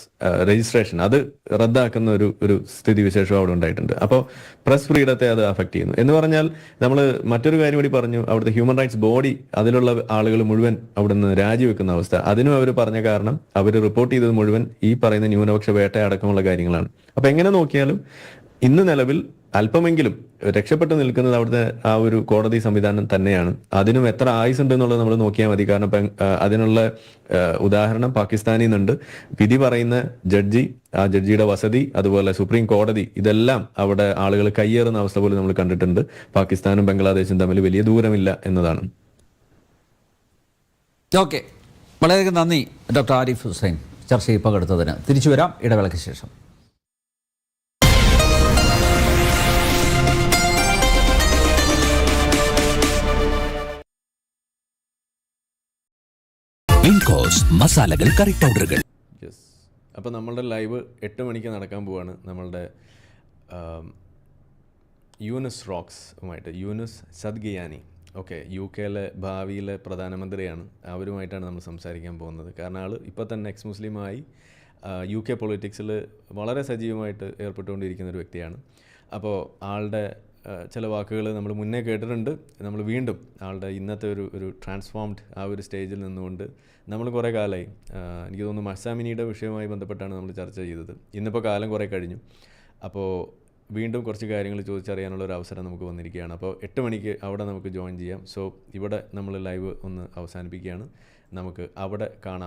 രജിസ്ട്രേഷൻ അത് റദ്ദാക്കുന്ന ഒരു ഒരു സ്ഥിതിവിശേഷം അവിടെ ഉണ്ടായിട്ടുണ്ട്. അപ്പോൾ പ്രസ് ഫ്രീഡത്തെ അത് അഫക്ട് ചെയ്യുന്നു. എന്ന് പറഞ്ഞാൽ നമ്മൾ മറ്റൊരു കാര്യം കൂടി പറഞ്ഞു. അവിടുത്തെ ഹ്യൂമൻ റൈറ്റ്സ് ബോഡി അതിലുള്ള ആളുകൾ മുഴുവൻ അവിടെ നിന്ന് രാജിവെക്കുന്ന അവസ്ഥ. അതിനും അവർ പറഞ്ഞ കാരണം അവർ റിപ്പോർട്ട് ചെയ്തത് മുഴുവൻ ഈ പറയുന്ന ന്യൂനപക്ഷ വേട്ട അടക്കമുള്ള കാര്യങ്ങളാണ്. അപ്പൊ എങ്ങനെ നോക്കിയാലും ഇന്ന് നിലവിൽ അല്പമെങ്കിലും രക്ഷപ്പെട്ടു നിൽക്കുന്നത് അവിടുത്തെ ആ ഒരു കോടതി സംവിധാനം തന്നെയാണ്. അതിനും എത്ര ആയുസ് ഉണ്ട് എന്നുള്ളത് നമ്മൾ നോക്കിയാൽ മതി. കാരണം അതിനുള്ള ഉദാഹരണം പാകിസ്ഥാനിൽ നിന്നുണ്ട്. വിധി പറയുന്ന ജഡ്ജി ആ ജഡ്ജിയുടെ വസതി അതുപോലെ സുപ്രീം കോടതി ഇതെല്ലാം അവിടെ ആളുകൾ കയ്യേറുന്ന അവസ്ഥ പോലും നമ്മൾ കണ്ടിട്ടുണ്ട്. പാകിസ്ഥാനും ബംഗ്ലാദേശും തമ്മിൽ വലിയ ദൂരമില്ല എന്നതാണ്. വളരെയധികം നന്ദി ഡോക്ടർ ആരിഫ് ഹുസൈൻ. ചർച്ചയിൽ പങ്കെടുത്തതിന്. തിരിച്ചു വരാം. ഇടവേളയ്ക്ക് ശേഷം. വിൻകോസ് മസാലകൾ കറി പൗഡറുകൾ യെസ് അപ്പോൾ നമ്മളുടെ ലൈവ് എട്ട് മണിക്ക് നടക്കാൻ പോവാണ്. നമ്മളുടെ യൂനസ് റോക്സുമായിട്ട് യൂനസ് സദ്ഗിയാനി. ഓക്കെ യു കെയിലെ ഭാവിയിലെ പ്രധാനമന്ത്രിയാണ്. അവരുമായിട്ടാണ് നമ്മൾ സംസാരിക്കാൻ പോകുന്നത്. കാരണം ആൾ ഇപ്പോൾ തന്നെ എക്സ് മുസ്ലിമായി യു കെ പൊളിറ്റിക്സിൽ വളരെ സജീവമായിട്ട് ഏർപ്പെട്ടുകൊണ്ടിരിക്കുന്ന ഒരു വ്യക്തിയാണ്. അപ്പോൾ ആളുടെ ചില വാക്കുകൾ നമ്മൾ മുന്നേ കേട്ടിട്ടുണ്ട്. നമ്മൾ വീണ്ടും ആളുടെ ഇന്നത്തെ ഒരു ഒരു ട്രാൻസ്ഫോംഡ് ആ ഒരു സ്റ്റേജിൽ നിന്നുകൊണ്ട് നമ്മൾ കുറേ കാലമായി എനിക്ക് തോന്നുന്നു മസാമിനിയുടെ വിഷയവുമായി ബന്ധപ്പെട്ടാണ് നമ്മൾ ചർച്ച ചെയ്തത്. ഇന്നിപ്പോൾ കാലം കുറേ കഴിഞ്ഞു. അപ്പോൾ വീണ്ടും കുറച്ച് കാര്യങ്ങൾ ചോദിച്ചറിയാനുള്ള ഒരു അവസരം നമുക്ക് വന്നിരിക്കുകയാണ്. അപ്പോൾ എട്ട് മണിക്ക് അവിടെ നമുക്ക് ജോയിൻ ചെയ്യാം. സോ ഇവിടെ നമ്മൾ ലൈവ് ഒന്ന് അവസാനിപ്പിക്കുകയാണ്. നമുക്ക് അവിടെ കാണാം.